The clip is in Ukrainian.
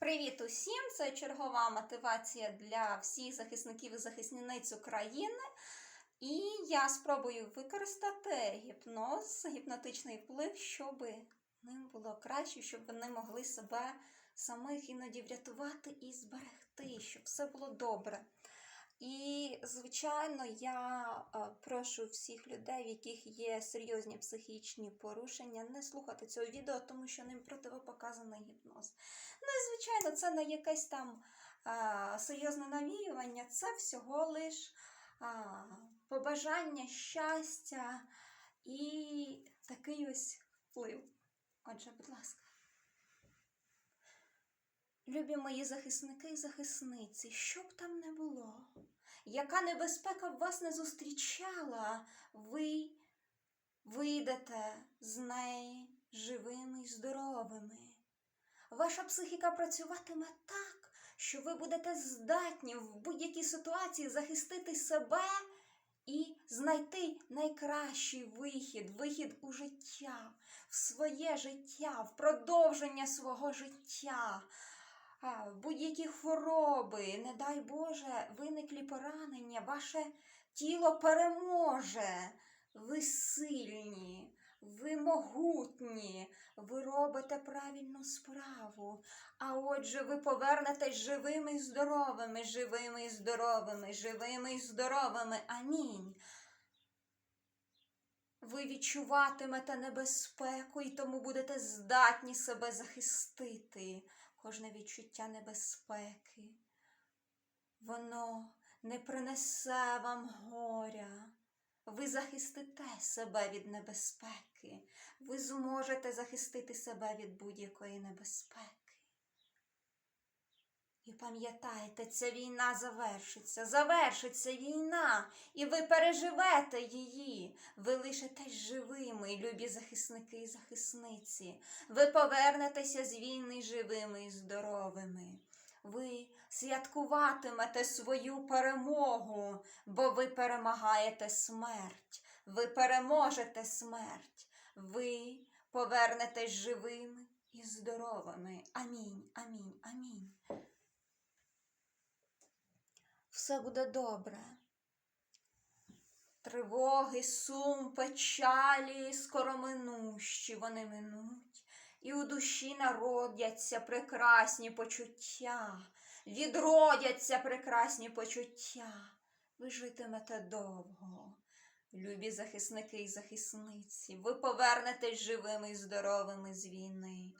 Привіт усім! Це чергова мотивація для всіх захисників і захисниць України. І я спробую використати гіпноз, гіпнотичний вплив, щоб ним було краще, щоб вони могли себе самих іноді врятувати і зберегти, щоб все було добре. І, звичайно, я е, прошу всіх людей, в яких є серйозні психічні порушення, не слухати цього відео, тому що ним противопоказаний гіпноз. Ну і звичайно, це не якесь там а, серйозне навіювання, це всього лиш а, побажання щастя і такий ось вплив. Отже, будь ласка. Любі мої захисники і захисниці, що б там не було, яка небезпека вас не зустрічала, ви вийдете з неї живими і здоровими. Ваша психіка працюватиме так, що ви будете здатні в будь-якій ситуації захистити себе і знайти найкращий вихід, вихід у життя, в своє життя, в продовження свого життя. Будь-які хвороби, не дай Боже, виниклі поранення, ваше тіло переможе. Ви сильні, ви могутні, ви робите правильну справу. А отже, ви повернетесь живими і здоровими, живими і здоровими, живими і здоровими. Амінь. Ви відчуватимете небезпеку і тому будете здатні себе захистити. Кожне відчуття небезпеки. Воно не принесе вам горя. Ви захистите себе від небезпеки. Ви зможете захистити себе від будь-якої небезпеки. І пам'ятайте, ця війна завершиться, завершиться війна, і ви переживете її. Ви лишитесь живими, любі захисники і захисниці. Ви повернетеся з війни живими і здоровими. Ви святкуватимете свою перемогу, бо ви перемагаєте смерть. Ви переможете смерть. Ви повернетесь живими і здоровими. Амінь, амінь, амінь. Все буде добре. Тривоги, сум, печалі, скоро минущі вони минуть, і у душі народяться прекрасні почуття, відродяться прекрасні почуття. Ви житимете довго, любі захисники і захисниці, ви повернетесь живими і здоровими з війни.